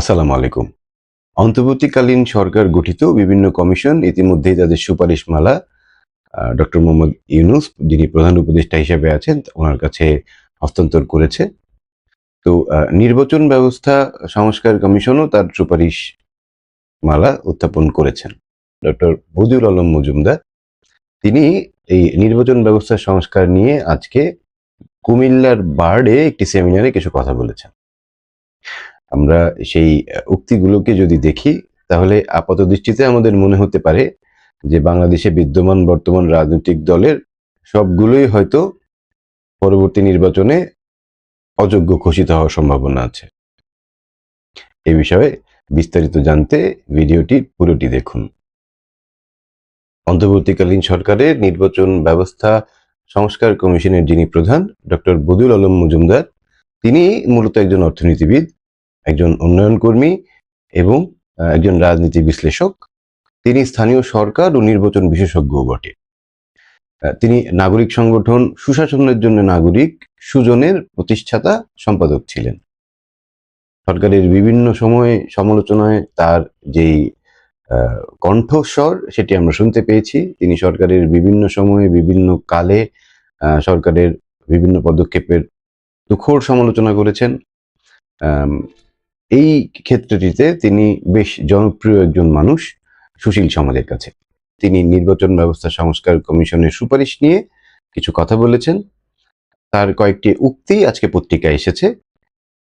আসসালামু আলাইকুম। অন্তর্বর্তীকালীন সরকার গঠিত বিভিন্ন কমিশন ইতিমধ্যেই তাদের সুপারিশমালা ডক্টর মোহাম্মদ ইউনুস যিনি প্রধান উপদেষ্টা হিসেবে আছেন, ওনার কাছে হস্তান্তর করেছে। তো নির্বাচন ব্যবস্থা সংস্কার কমিশনও তার সুপারিশ মালা উত্থাপন করেছেন। ডক্টর বদিউল আলম মজুমদার, তিনি এই নির্বাচন ব্যবস্থা সংস্কার নিয়ে আজকে কুমিল্লার বার্ডে একটি সেমিনারে কিছু কথা বলেছেন। আমরা সেই উক্তিগুলোকে যদি দেখি, তাহলে আপাত দৃষ্টিতে আমাদের মনে হতে পারে যে বাংলাদেশে বিদ্যমান বর্তমান রাজনৈতিক দলের সবগুলোই হয়তো পরবর্তী নির্বাচনে অযোগ্য ঘোষিত হওয়ার সম্ভাবনা আছে। এ বিষয়ে বিস্তারিত জানতে ভিডিওটি পুরোটি দেখুন। অন্তর্বর্তীকালীন সরকারের নির্বাচন ব্যবস্থা সংস্কার কমিশনের যিনি প্রধান, ডক্টর বদুল আলম মজুমদার, তিনি মূলত একজন অর্থনীতিবিদ। একজন উন্নয়ন কর্মী এবং একজন রাজনীতি বিশ্লেষক। তিনি স্থানীয় সরকার ও নির্বাচন বিশেষজ্ঞও বটে। তিনি নাগরিক সংগঠন, সুশাসনের জন্য নাগরিক সুজনের প্রতিষ্ঠাতা সম্পাদক ছিলেন। সরকারের বিভিন্ন সময়ে সমালোচনায় তার যেই কণ্ঠস্বর সেটি আমরা শুনতে পেয়েছি। তিনি সরকারের বিভিন্ন সময়ে বিভিন্ন কালে সরকারের বিভিন্ন পদক্ষেপের তুখোর সমালোচনা করেছেন। এই ক্ষেত্রটিতে তিনি বেশ জনপ্রিয় একজন মানুষ সুশীল সমাজের কাছে। তিনি নির্বাচন ব্যবস্থা সংস্কার কমিশনের সুপারিশ নিয়ে কিছু কথা বলেছেন। তার কয়েকটি উক্তি আজকে পত্রিকায় এসেছে।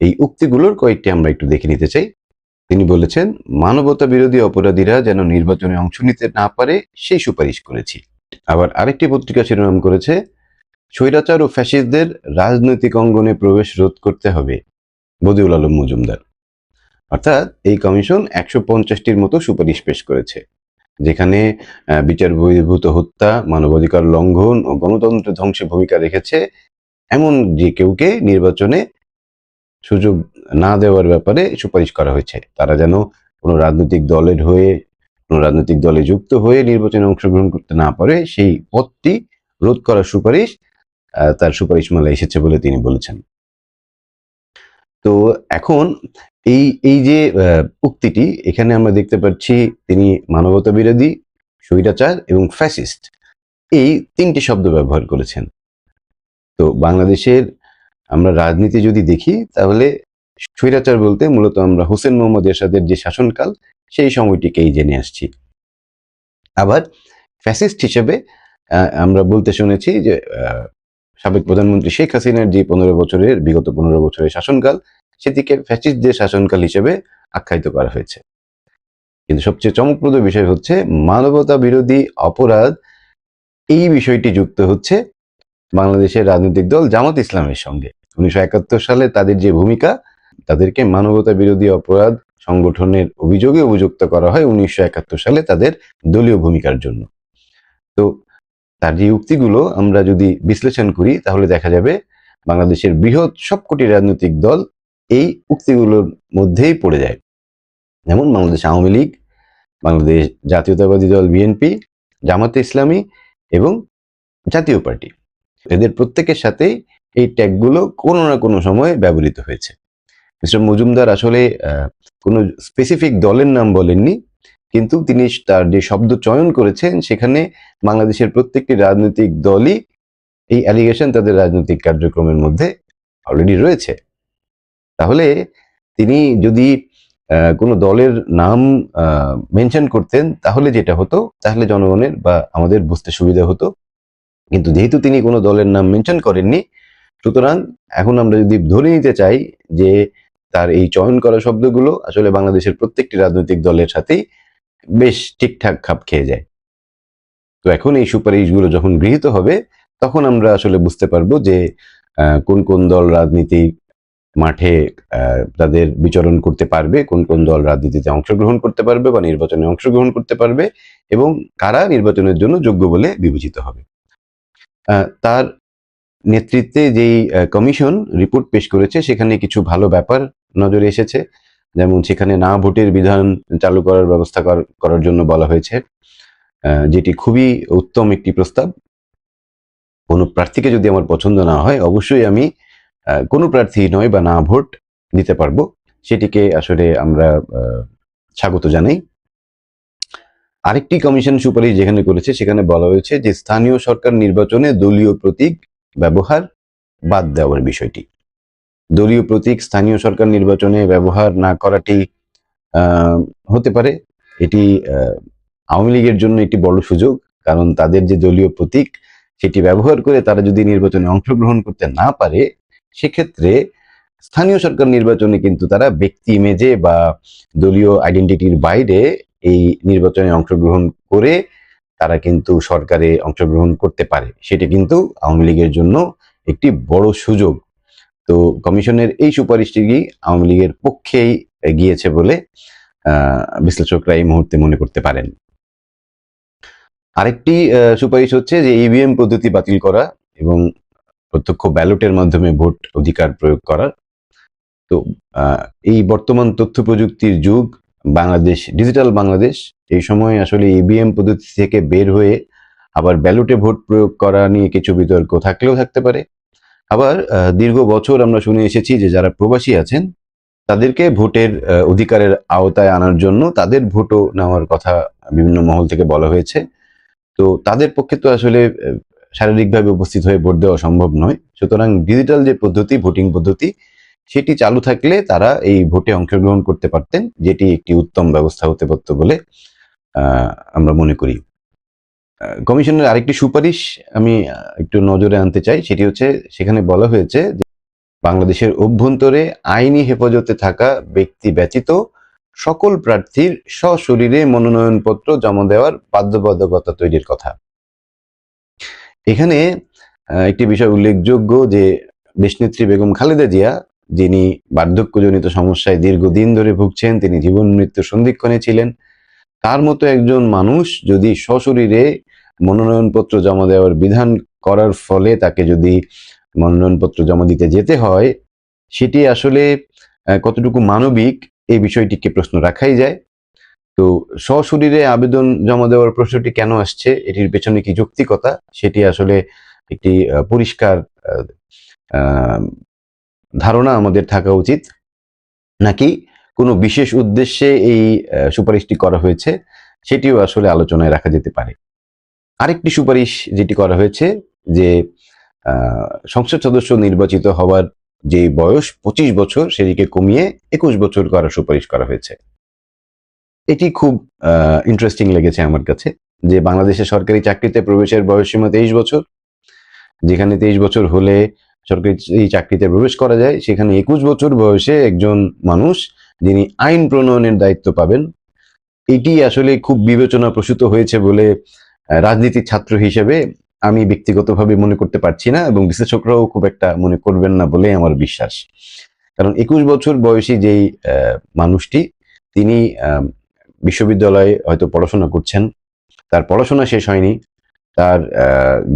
এই উক্তিগুলোর কয়েকটি আমরা একটু দেখে নিতে চাই। তিনি বলেছেন, মানবতা বিরোধী অপরাধীরা যেন নির্বাচনে অংশ নিতে না পারে, সেই সুপারিশ করেছি। আবার আরেকটি পত্রিকা শিরোনাম করেছে, স্বৈরাচার ও ফ্যাসিস্টদের রাজনৈতিক অঙ্গনে প্রবেশ রোধ করতে হবে। বদিউল আলম মজুমদার। অর্থাৎ এই কমিশন একশো পঞ্চাশটির মতো সুপারিশ পেশ করেছে, যেখানে বিচার বহির্ভূত হত্যা, মানবাধিকার লঙ্ঘন ও গণতন্ত্র ধ্বংসে ভূমিকা রেখেছে, এমন যে কেউকে নির্বাচনে সুযোগ না দেওয়ার ব্যাপারে সুপারিশ করা হয়েছে। তারা যেন কোনো রাজনৈতিক দলের হয়ে, কোনো রাজনৈতিক দলে যুক্ত হয়ে নির্বাচনে অংশগ্রহণ করতে না পারে, সেই পথটি রোধ করার সুপারিশ তার সুপারিশ মালা এসেছে বলে তিনি বলেছেন। তো এখন এই এই যে উক্তিটি, এখানে আমরা দেখতে পাচ্ছি তিনি মানবতা বিরোধী, স্বৈরাচার এবং ফ্যাসিস্ট। এই তিনটি শব্দ ব্যবহার করেছেন। তো বাংলাদেশের আমরা রাজনীতি যদি দেখি, তাহলে স্বৈরাচার বলতে মূলত আমরা হোসেন মোহাম্মদ এরশাদের যে শাসনকাল, সেই সময়টিকেই জেনে আসছি। আবার ফ্যাসিস্ট হিসেবে আমরা বলতে শুনেছি যে সাবেক প্রধানমন্ত্রী শেখ হাসিনার যে পনেরো বছরের, বিগত পনেরো বছরের শাসনকাল সেটিকে ফ্যাসিস্টদের শাসনকাল হিসেবে আখ্যায়িত করা হয়েছে। কিন্তু সবচেয়ে চমকপ্রদ বিষয় হচ্ছে, মানবতা বিরোধী অপরাধ, এই বিষয়টি যুক্ত হচ্ছে বাংলাদেশের রাজনৈতিক দল জামাত ইসলামের সঙ্গে। উনিশশো একাত্তর সালে তাদের যে ভূমিকা, তাদেরকে মানবতা বিরোধী অপরাধ সংগঠনের অভিযোগে অভিযুক্ত করা হয় উনিশশো একাত্তর সালে তাদের দলীয় ভূমিকার জন্য। তো তার যে উক্তিগুলো আমরা যদি বিশ্লেষণ করি, তাহলে দেখা যাবে বাংলাদেশের বৃহৎ সবকটি রাজনৈতিক দল এই উক্তিগুলোর মধ্যেই পড়ে যায়। যেমন বাংলাদেশ আওয়ামী লীগ, বাংলাদেশ জাতীয়তাবাদী দল বিএনপি, জামাতে ইসলামী এবং জাতীয় পার্টি। এদের প্রত্যেকের সাথেই এই ট্যাগগুলো কোনো না কোনো সময় ব্যবহৃত হয়েছে। মিস্টার মজুমদার আসলে কোনো স্পেসিফিক দলের নাম বলেননি, কিন্তু তিনি তার যে শব্দ চয়ন করেছেন, সেখানে বাংলাদেশের প্রত্যেকটি রাজনৈতিক দলই এই অ্যালিগেশন তাদের রাজনৈতিক কার্যক্রমের মধ্যে অলরেডি রয়েছে। তাহলে তিনি যদি কোনো দলের নাম মেনশন করতেন, তাহলে যেটা হতো, তাহলে জনগণের বা আমাদের বুঝতে সুবিধা হতো। কিন্তু যেহেতু তিনি কোনো দলের নাম মেনশন করেননি, সুতরাং এখন আমরা যদি ধরে নিতে চাই যে, তার এই চয়ন করা শব্দগুলো আসলে বাংলাদেশের প্রত্যেকটি রাজনৈতিক দলের সাথেই বেশ ঠিকঠাক খাপ খেয়ে যায়। তো এখন এই সুপারিশগুলো যখন গৃহীত হবে, তখন আমরা আসলে বুঝতে পারব যে কোন কোন দল রাজনীতি মাঠে তাদের বিচরণ করতে পারবে, কোন কোন দল রাজনীতিতে অংশগ্রহণ করতে পারবে বা নির্বাচনে অংশগ্রহণ করতে পারবে এবং কারা নির্বাচনের জন্য যোগ্য বলে বিবেচিত হবে। তার নেতৃত্বে যেই কমিশন রিপোর্ট পেশ করেছে, সেখানে কিছু ভালো ব্যাপার নজরে এসেছে। যেমন সেখানে না ভোটের বিধান চালু করার ব্যবস্থা কর- করার জন্য বলা হয়েছে যেটি খুবই উত্তম একটি প্রস্তাব। কোনো প্রার্থীকে যদি আমার পছন্দ না হয়, অবশ্যই আমি কোনো প্রার্থী নয় বা না ভোট দিতে পারব, সেটিকে আসলে আমরা স্বাগত জানাই। আরেকটি কমিশন সুপারিশ যেখানে করেছে, সেখানে বলা হয়েছে যে স্থানীয় সরকার নির্বাচনে দলীয় প্রতীক ব্যবহার বাদ দেওয়ার বিষয়টি। দলীয় প্রতীক স্থানীয় সরকার নির্বাচনে ব্যবহার না করাটি হতে পারে। এটি আওয়ামী লীগের জন্য একটি বড় সুযোগ, কারণ তাদের যে দলীয় প্রতীক, সেটি ব্যবহার করে তারা যদি নির্বাচনে অংশগ্রহণ করতে না পারে সেক্ষেত্রে স্থানীয় সরকার নির্বাচনে কিন্তু তারা ব্যক্তি ইমেজে বা দলীয় আইডেন্টিটির বাইরে এই নির্বাচনে অংশগ্রহণ করে তারা কিন্তু সরকারে অংশগ্রহণ করতে পারে। সেটি কিন্তু আওয়ামী লীগের জন্য একটি বড় সুযোগ। তো কমিশনের এই সুপারিশটি আওয়ামী লীগের পক্ষেই গিয়েছে বলে বিশ্লেষকরা এই মুহূর্তে মনে করতে পারেন? আরেকটি সুপারিশ হচ্ছে যে ইভিএম পদ্ধতি বাতিল করা এবং প্রত্যক্ষ ব্যালটের মাধ্যমে ভোট অধিকার প্রয়োগ করার তো এই বর্তমান তথ্য প্রযুক্তির যুগ, বাংলাদেশ, ডিজিটাল বাংলাদেশ, এই সময় আসলে ইভিএম পদ্ধতি থেকে বের হয়ে আবার ব্যালটে ভোট প্রয়োগ করা নিয়ে কিছু বিতর্ক থাকলেও থাকতে পারে। আবার দীর্ঘ বছর আমরা শুনে এসেছি যে যারা প্রবাসী আছেন, তাদেরকে ভোটের অধিকারের আওতায় আনার জন্য তাদের ভোটও নেওয়ার কথা বিভিন্ন মহল থেকে বলা হয়েছে। তো, তাদের পক্ষে তো আসলে শারীরিকভাবে উপস্থিত হয়ে ভোট দেওয়া সম্ভব নয়। সুতরাং ডিজিটাল যে পদ্ধতি ভোটিং পদ্ধতি, সেটি চালু থাকলে তারা এই ভোটে অংশগ্রহণ করতে পারতেন, যেটি একটি উত্তম ব্যবস্থা হতে পারত বলে আমরা মনে করি। কমিশনের আরেকটি সুপারিশ আমি একটু নজরে আনতে চাই, সেটি হচ্ছে, সেখানে বলা হয়েছে যে বাংলাদেশের অভ্যন্তরে আইনি হেফাজতে থাকা ব্যক্তি ব্যতীত সকল প্রার্থীর সশরীরে মনোনয়নপত্র জমা দেওয়ার বাধ্যবাধকতা তৈরির কথা। এখানে একটি বিষয় উল্লেখযোগ্য যে দেশনেত্রী বেগম খালেদা জিয়া, যিনি বার্ধক্যজনিত সমস্যায় দীর্ঘদিন ধরে ভুগছেন, তিনি জীবন মৃত্যু সন্ধিক্ষণে ছিলেন। তার মতো একজন মানুষ যদি সশরীরে মনোনয়নপত্র জমা দেওয়ার বিধান করার ফলে তাকে যদি মনোনয়নপত্র জমা দিতে যেতে হয়, সেটি আসলে কতটুকু মানবিক, এই বিষয়টিকে প্রশ্ন রাখাই যায়। তো সশরীরে আবেদন জমা দেওয়ার প্রশ্নটি কেন আসছে? এটির পেছনে কি যৌক্তিকতা? সেটি আসলে একটি পরিষ্কার ধারণা আমাদের থাকা উচিত। নাকি কোনো বিশেষ উদ্দেশ্যে এই সুপারিশটি করা হয়েছে, সেটিও আসলে আলোচনায় রাখা যেতে পারে। আরেকটি সুপারিশ যেটি করা হয়েছে, যে সংসদ সদস্য নির্বাচিত হওয়ার যে বয়স, পঁচিশ বছর, সেটিকে কমিয়ে একুশ বছর করার সুপারিশ করা হয়েছে। এটি খুব ইন্টারেস্টিং লেগেছে আমার কাছে যে বাংলাদেশের সরকারি চাকরিতে প্রবেশের বয়সসীমা তেইশ বছর, যেখানে তেইশ বছর হলে সরকারি চাকরিতে প্রবেশ করা যায়, সেখানে একুশ বছর বয়সে একজন মানুষ যিনি আইন প্রণয়নের দায়িত্ব পাবেন। এটি আসলে খুব বিবেচনা প্রসূত হয়েছে বলে রাজনীতির ছাত্র হিসেবে আমি ব্যক্তিগতভাবে মনে করতে পারছি না এবং বিশ্লেষকরাও খুব একটা মনে করবেন না বলে আমার বিশ্বাস। কারণ একুশ বছর বয়সী যেই মানুষটি, তিনি বিশ্ববিদ্যালয়ে হয়তো পড়াশোনা করছেন। তার পড়াশোনা শেষ হয়নি। তার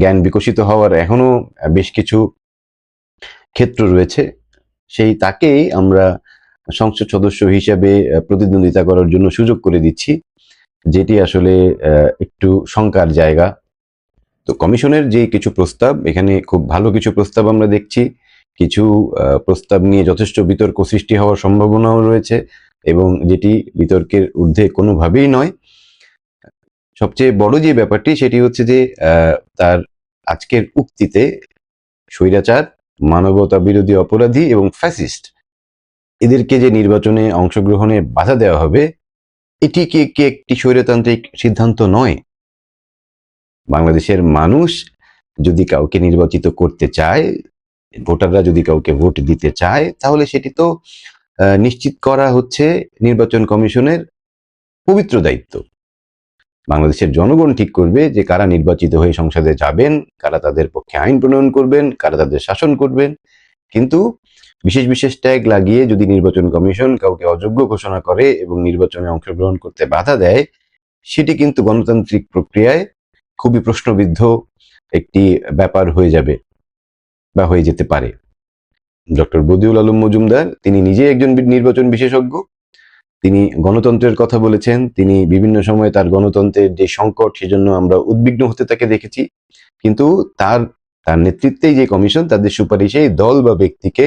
জ্ঞান বিকশিত হওয়ার এখনও বেশ কিছু ক্ষেত্র রয়েছে। সেই তাকেই আমরা সংসদ সদস্য হিসেবে প্রতিদ্বন্দ্বিতা করার জন্য সুযোগ করে দিচ্ছি, যেটি আসলে একটু শঙ্কার জায়গা। তো কমিশনের যে কিছু প্রস্তাব, এখানে খুব ভালো কিছু প্রস্তাব আমরা দেখছি। কিছু প্রস্তাব নিয়ে যথেষ্ট বিতর্ক সৃষ্টি হওয়ার সম্ভাবনাও রয়েছে। এবং যেটি বিতর্কের ঊর্ধ্বে কোনোভাবেই নয়। সবচেয়ে বড় যে ব্যাপারটি, সেটি হচ্ছে যে তার আজকের উক্তিতে স্বৈরাচার, মানবতা বিরোধী অপরাধী এবং ফ্যাসিস্ট এদেরকে যে নির্বাচনে অংশগ্রহণে বাধা দেওয়া হবে, এটি কি কি একটি স্বৈরতান্ত্রিক সিদ্ধান্ত নয়? বাংলাদেশের মানুষ যদি কাউকে নির্বাচিত করতে চায়, ভোটাররা যদি কাউকে ভোট দিতে চায়, তাহলে সেটি তো নিশ্চিত করা হচ্ছে নির্বাচন কমিশনের পবিত্র দায়িত্ব। বাংলাদেশের জনগণ ঠিক করবে যে কারা নির্বাচিত হয়ে সংসদে যাবেন, কারা তাদের পক্ষে আইন প্রণয়ন করবেন, কারা তাদের শাসন করবেন। কিন্তু বিশেষ বিশেষ ট্যাগ লাগিয়ে যদি নির্বাচন কমিশন কাউকে অযোগ্য ঘোষণা করে এবং নির্বাচনে অংশগ্রহণ করতে বাধা দেয়, সেটি কিন্তু গণতান্ত্রিক প্রক্রিয়ায় খুবই প্রশ্নবিদ্ধ একটি ব্যাপার হয়ে যাবে বা হয়ে যেতে পারে। ডক্টর বদিউল আলম মজুমদার, তিনি নিজে একজন নির্বাচন বিশেষজ্ঞ। তিনি গণতন্ত্রের কথা বলেছেন, তিনি বিভিন্ন সময় তার গণতন্ত্রের যে সংকট, সেজন্য আমরা উদ্বিগ্ন হতে তাকে দেখেছি। কিন্তু তার তার নেতৃত্বেই যে কমিশন, তাদের সুপারিশে দল বা ব্যক্তিকে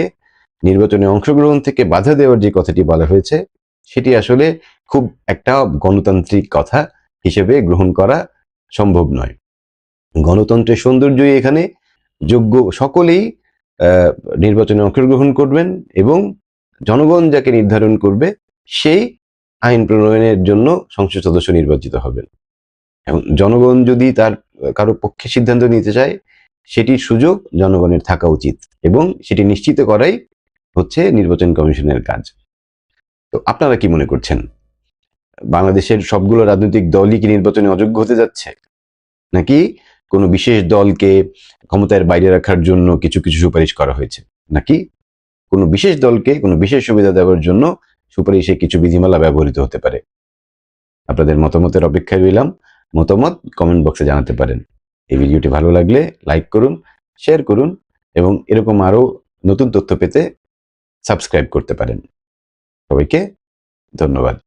নির্বাচনে অংশগ্রহণ থেকে বাধা দেওয়ার যে কথাটি বলা হয়েছে, সেটি আসলে খুব একটা গণতান্ত্রিক কথা হিসেবে গ্রহণ করা সম্ভব নয়। গণতন্ত্রের সৌন্দর্যই এখানে যোগ্য সকলেই নির্বাচনে অংশগ্রহণ করবেন এবং জনগণ যাকে নির্ধারণ করবে সেই আইন প্রণয়নের জন্য সংসদ সদস্য নির্বাচিত হবেন। এবং জনগণ যদি তার কারও পক্ষে সিদ্ধান্ত নিতে চায়, সেটির সুযোগ জনগণের থাকা উচিত এবং সেটি নিশ্চিত করাই হচ্ছে নির্বাচন কমিশনের কাজ। তো আপনারা কি মনে করছেন? বাংলাদেশের সবগুলো রাজনৈতিক দলই কি নির্বাচনে অযোগ্য হতে যাচ্ছে? নাকি কোনো বিশেষ দলকে ক্ষমতার বাইরে রাখার জন্য কিছু কিছু সুপারিশ করা হয়েছে। নাকি? কোনো বিশেষ দলকে, কোনো বিশেষ সুবিধা দেওয়ার জন্য সুপারিশে কিছু বিধিমালা ব্যবহৃত হতে পারে। আপনাদের মতামতের অপেক্ষায় রইলাম। মতামত কমেন্ট বক্সে জানাতে পারেন। এই ভিডিওটি ভালো লাগলে লাইক করুন, শেয়ার করুন এবং এরকম আরও নতুন তথ্য পেতে সাবস্ক্রাইব করতে পারেন। সবাইকে ধন্যবাদ।